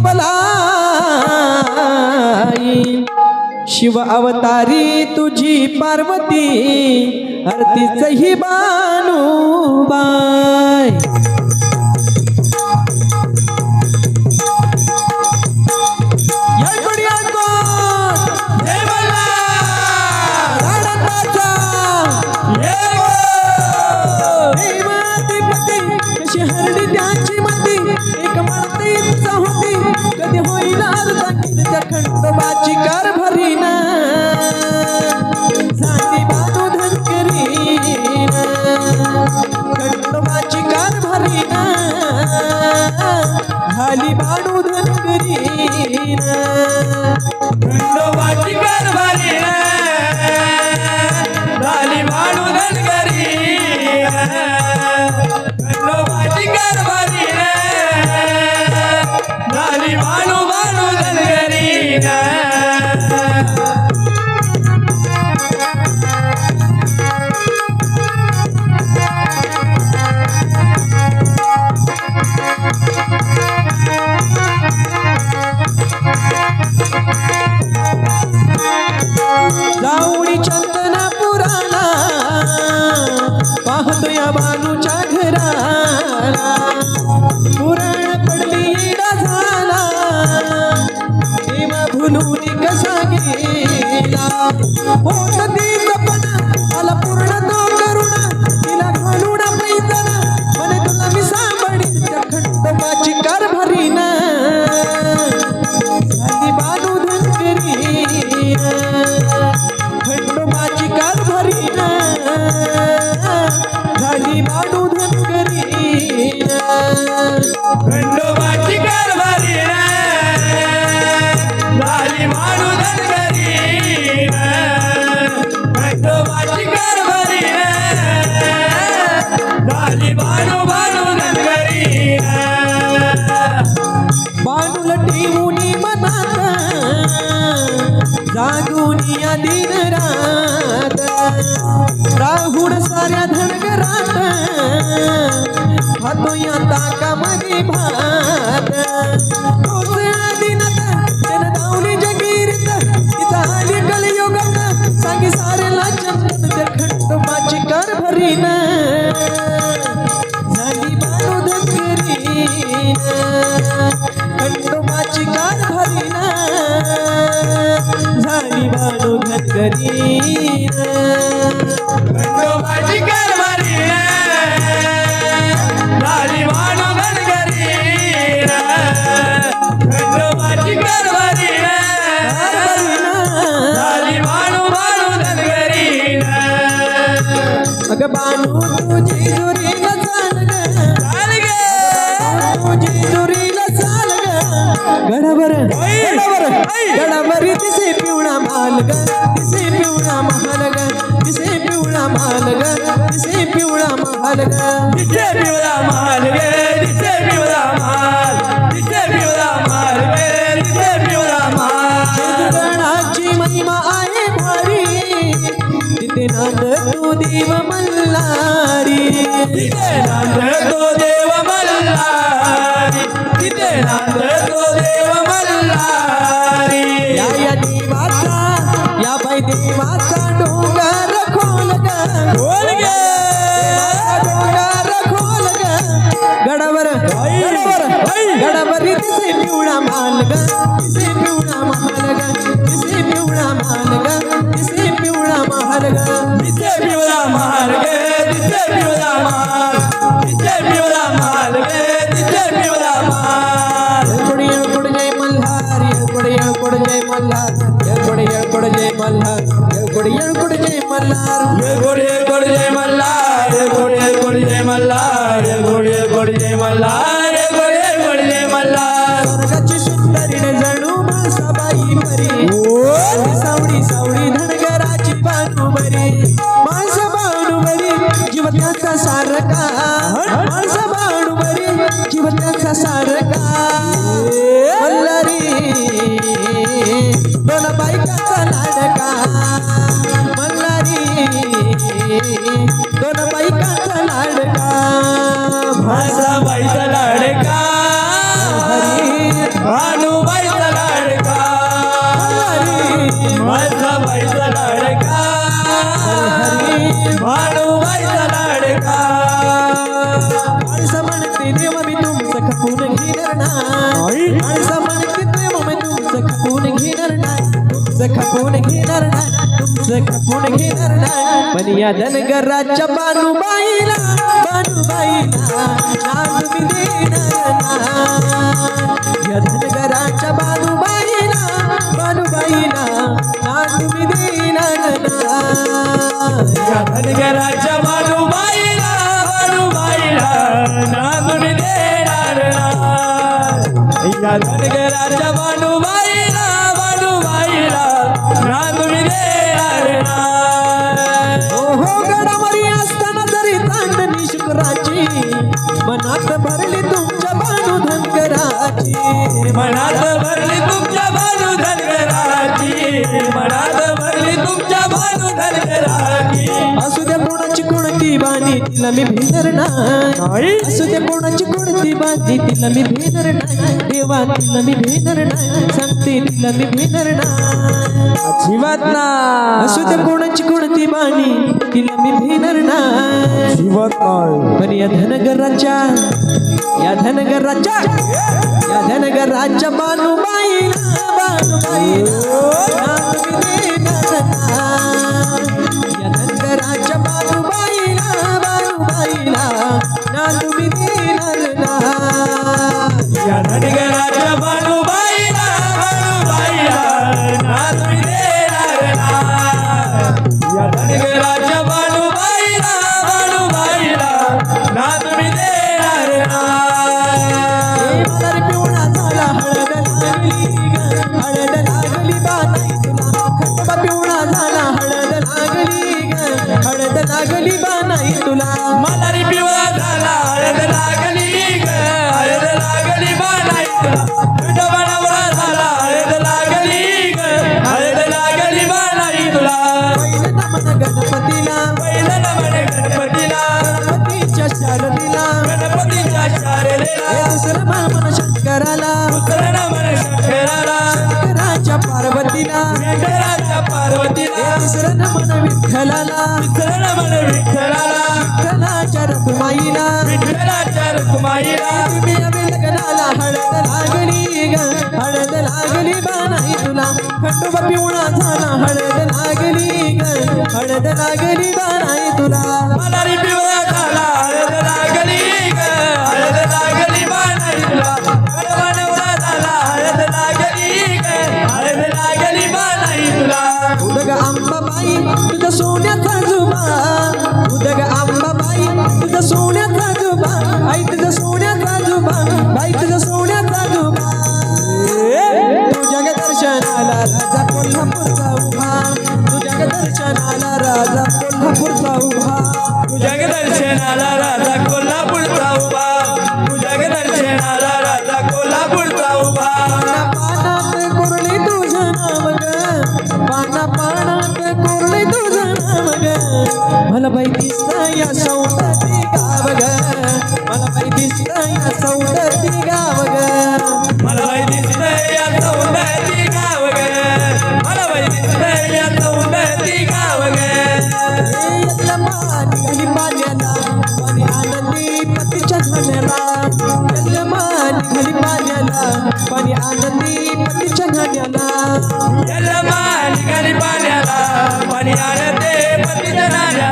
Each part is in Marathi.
प्रबलाई शिव अवतारी तुझी पार्वती आरतीच ही बाय. खंडोबाची झाली भानू भानू धनगरी मनात या दिन रात. राहुड साऱ्या धनगरात खातो या ताकामध्ये भात. तोच दिनात सांगी सारेला चंदन त्या खंडोबाची कारभारी झाली बाळू धनगरी खंडोबाची कारभारी रे. झाली भानू धनगरी खंडोबाची कारभारी रे. झाली भानू भानू धनगरी अग बाणू तुझी जुरीला चाल ग. तुझी जुरीला चाल ग गडावर गडावरी गडावर दिसे पिवळा मालग ग दिसे पिवळा महालग ग दिसे पिवळा माल ग दिसे पिवळा महालग ग दिसे पिवळा महालग गे दिसे पिवळा माल तो देव मल्हारी तिथे नांदतो देव मल्हारी तिथे नांदतो देव मल्हारी या या देवाचा या बाई देवाचा डोंगर खोल ग गे डोंगर खोल ग गडावर गडावर गडावर दिसे पिवळा माल ग दिसे पिवळा माल गे दिसे पिवळा माल दिसे पिवळा माल गे दिसे तुमचं खपून घेणार नाही तुमचं खपून घेणार नाही. पण या धनगराच्या बानूबाईला बानूबाईला नाव मी देणार या धनगराच्या बानूबाईला बानूबाईला नाव मी देणार नाही. या धनगराच्या भानुबाईला भानुबाईला ना तुम्ही देणार या धनगराच्या भानुबाईला गडावरी असताना जरी तांडणी शुक्राची मनात भरली तुमच्या बाणू धनकराची मनात भरली तुमच्या भानू धनगराची. मनात भरली तुमच्या भानू धनगराची. असू द्या कोणाची कोणती बाणी तिला मी भेदर नाही. असू द्या कोणाची कोणती बाणी तिला मी भेदर नाही. देवा तिला मी भेदर नाही. सांगते तिला मी भेदर नाही. जीवात ना असू द्या कोणाची कोणती बाणी तिला मी भेदर नाही पण या धनगराच्या या धनगराच्या या धनगराच्या देणार नाही. या धनगराच्या बानूबाईला बानूबाईला देणार. या धनगराच्या भानुबाईला तिसरं नमन विठ्ठलाला. दुसरं नमन विठ्ठलाला. विठ्ठलाच्या रखुमाईला विठ्ठलाच्या रुक्माईला अबे लग्नाला हळद लागली ग. हळद लागली बानाई तुला. खंडोबा पिवळा झाला हळद लागली ग. हळद लागली बानाई तुला. पिवळा. तुझा सोन्याचा जुबा उदग आंबाबाई तुझा सोन्या मला बाई दिसतं या सौंदर्य गाव ग मला बाई दिसतं या सौंदर्य गाव ग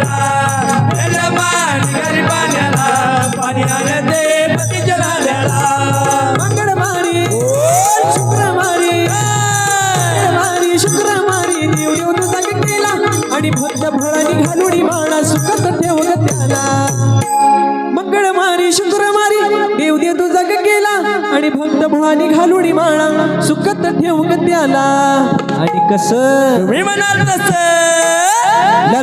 पतीच्या मान निघाली पाण्याला पाणी आणते पतीच्या नाण्याला मंगळवारी शुक्रवारी शुक्रवारी देव आणि भक्त फळानी घालुडी माळा सुखत ठेव ग त्याला मंगळवारी शुक्रवारी देव देव तुझा केला आणि भक्त फळानी घालुडी माळा सुखत ठेव त्याला आणि कस? मी म्हणाल तसं.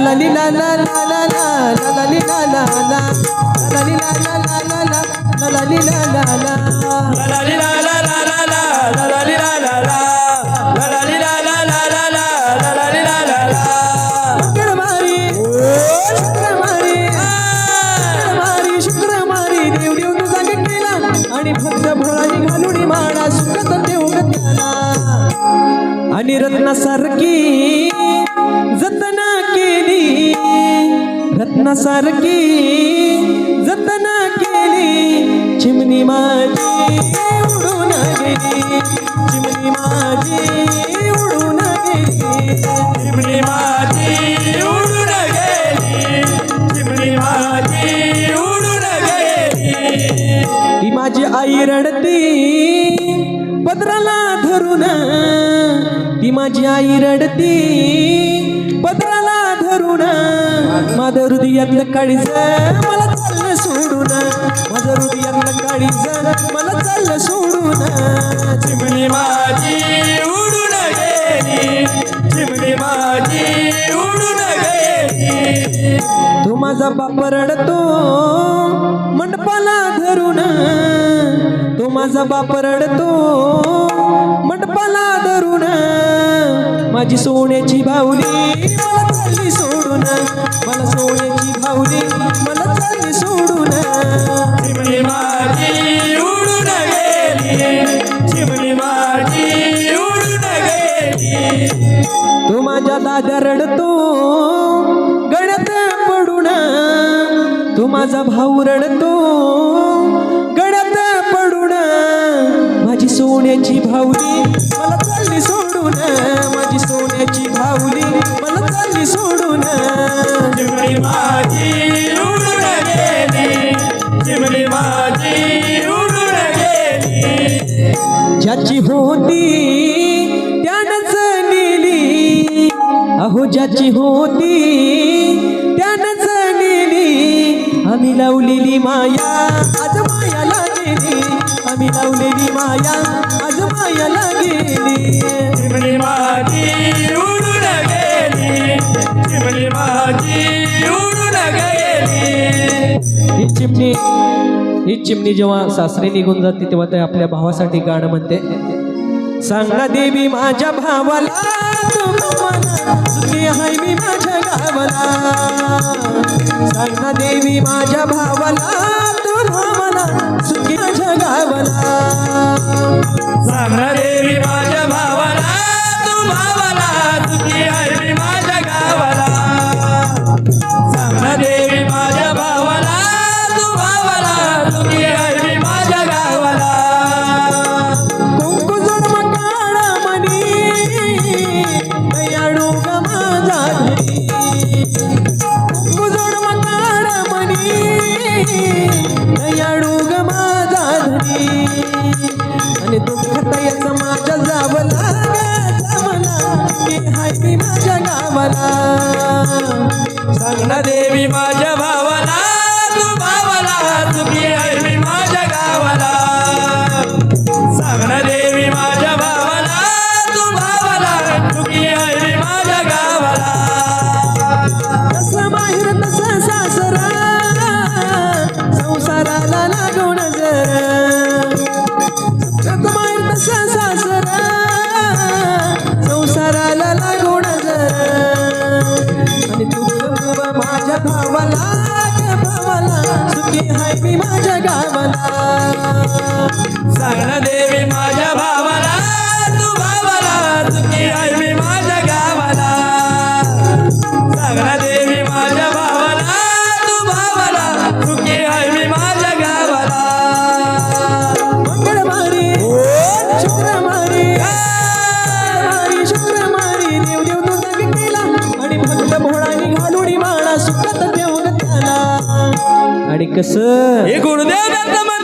ला ला ली ला ला ला ला ला ला ला ली ला ला ला ला ला ली ला ला ला ला ला ला ला ली ला ला ला ला ला ली ला ला ला ला ला ला ला ली ला ली ला ला ला मंगळवारी शुक्रवारी मंगळवारी शुक्रवारी देव देव तुझा केला आणि भक्त भोळानी घालुडी माळा सुखत देव ग त्याला आणि रत्नासारखी जतना केली जतन केली. चिमणी माझी उडून गेली. चिमणी माझी उडून गेली. चिमणी माझी उडून गेली. चिमणी माझी उडून गेली. ती माझी आई रडती पदराला धरून. ती माझी आई रडती पदरा धरून माझं हृदयातलं काळीच मला चाललं सोडून. माझं हृदयातलं काळीच मला चाललं सोडून. चिमणी माझी उडून गेली. चिमणी माझी उडून गेली. तो माझा बाप रडतो मंडपाला धरून. तो माझा बाप रडतो मंडपाला धरून. माझी सोन्याची भावली मला चालली सोडून मला सोन्याची भावली मला चालली सोडून. चिमणी माझी उडून गेली चिमणी माझी उडून गेली. तो माझ्या दादा रडतो गळ्यात पडून. तो माझा भाऊ रडतो गळ्यात पडून. माझी सोन्याची भावली चिमणी माझी उडून गेली. चिमणी माझी उडून गेली. ज्याची होती त्यानंच नेली. अहो ज्याची होती त्यानंच नेली. आम्ही लावलेली माया आज मायाला गेली. आम्ही लावलेली माया आज मायाला गेली. चिमणी माझी माझी उडून गेली. ही चिमणी ही चिमणी जेव्हा सासरे निघून जाते तेव्हा ते आपल्या भावासाठी गाणं म्हणते. सांग देवी माझ्या भावाला मी माझ्या गावाला. सांग देवी माझ्या भावाला तू सुखी माझ्या गावाला. सांग सांग देवी माझ्या भावाला. आणि कस